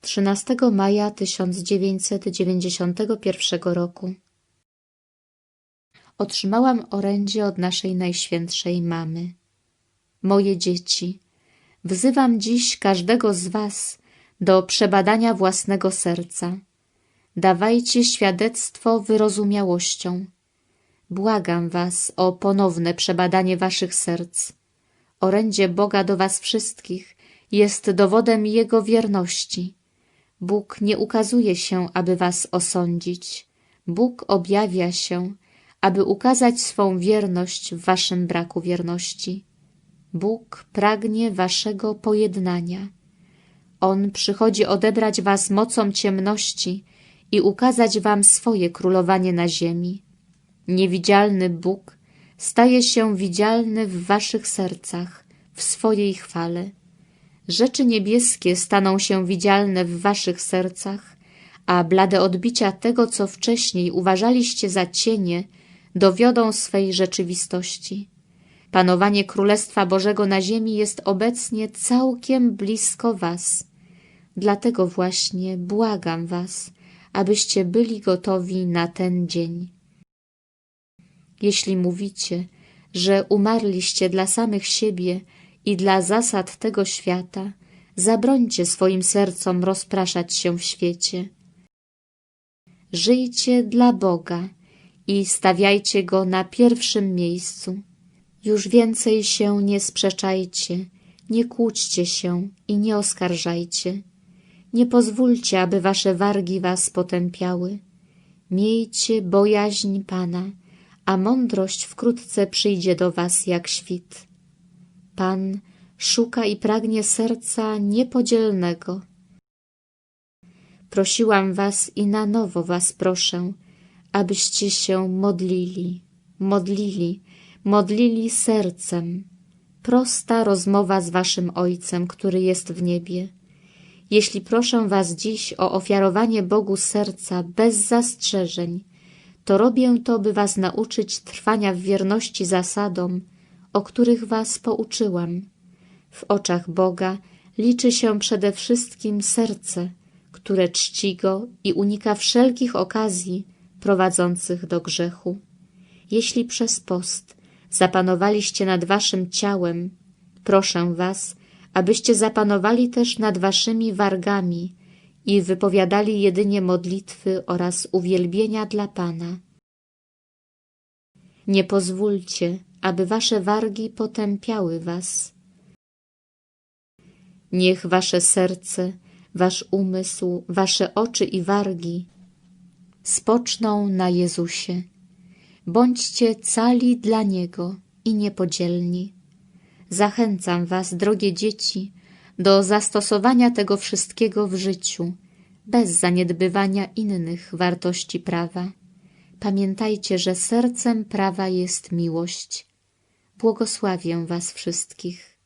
13 maja 1991 roku otrzymałam orędzie od naszej Najświętszej Mamy. Moje dzieci, wzywam dziś każdego z was do przebadania własnego serca. Dawajcie świadectwo wyrozumiałością. Błagam was o ponowne przebadanie waszych serc. Orędzie Boga do was wszystkich jest dowodem Jego wierności. Bóg nie ukazuje się, aby was osądzić. Bóg objawia się, aby ukazać swą wierność w waszym braku wierności. Bóg pragnie waszego pojednania. On przychodzi odebrać was mocą ciemności i ukazać wam swoje królowanie na ziemi. Niewidzialny Bóg staje się widzialny w waszych sercach, w swojej chwale. Rzeczy niebieskie staną się widzialne w waszych sercach, a blade odbicia tego, co wcześniej uważaliście za cienie, dowiodą swej rzeczywistości. Panowanie Królestwa Bożego na ziemi jest obecnie całkiem blisko was. Dlatego właśnie błagam was, abyście byli gotowi na ten dzień. Jeśli mówicie, że umarliście dla samych siebie i dla zasad tego świata, zabrońcie swoim sercom rozpraszać się w świecie. Żyjcie dla Boga i stawiajcie Go na pierwszym miejscu. Już więcej się nie sprzeczajcie, nie kłóćcie się i nie oskarżajcie. Nie pozwólcie, aby wasze wargi was potępiały. Miejcie bojaźń Pana, a mądrość wkrótce przyjdzie do was jak świt. Pan szuka i pragnie serca niepodzielnego. Prosiłam was i na nowo was proszę, abyście się modlili, modlili, modlili sercem. Prosta rozmowa z waszym Ojcem, który jest w niebie. Jeśli proszę was dziś o ofiarowanie Bogu serca bez zastrzeżeń, to robię to, by was nauczyć trwania w wierności zasadom, o których was pouczyłam. W oczach Boga liczy się przede wszystkim serce, które czci Go i unika wszelkich okazji prowadzących do grzechu. Jeśli przez post zapanowaliście nad waszym ciałem, proszę was, abyście zapanowali też nad waszymi wargami i wypowiadali jedynie modlitwy oraz uwielbienia dla Pana. Nie pozwólcie, aby wasze wargi potępiały was. Niech wasze serce, wasz umysł, wasze oczy i wargi spoczną na Jezusie. Bądźcie cali dla Niego i niepodzielni. Zachęcam was, drogie dzieci, do zastosowania tego wszystkiego w życiu, bez zaniedbywania innych wartości prawa. Pamiętajcie, że sercem prawa jest miłość. Błogosławię was wszystkich.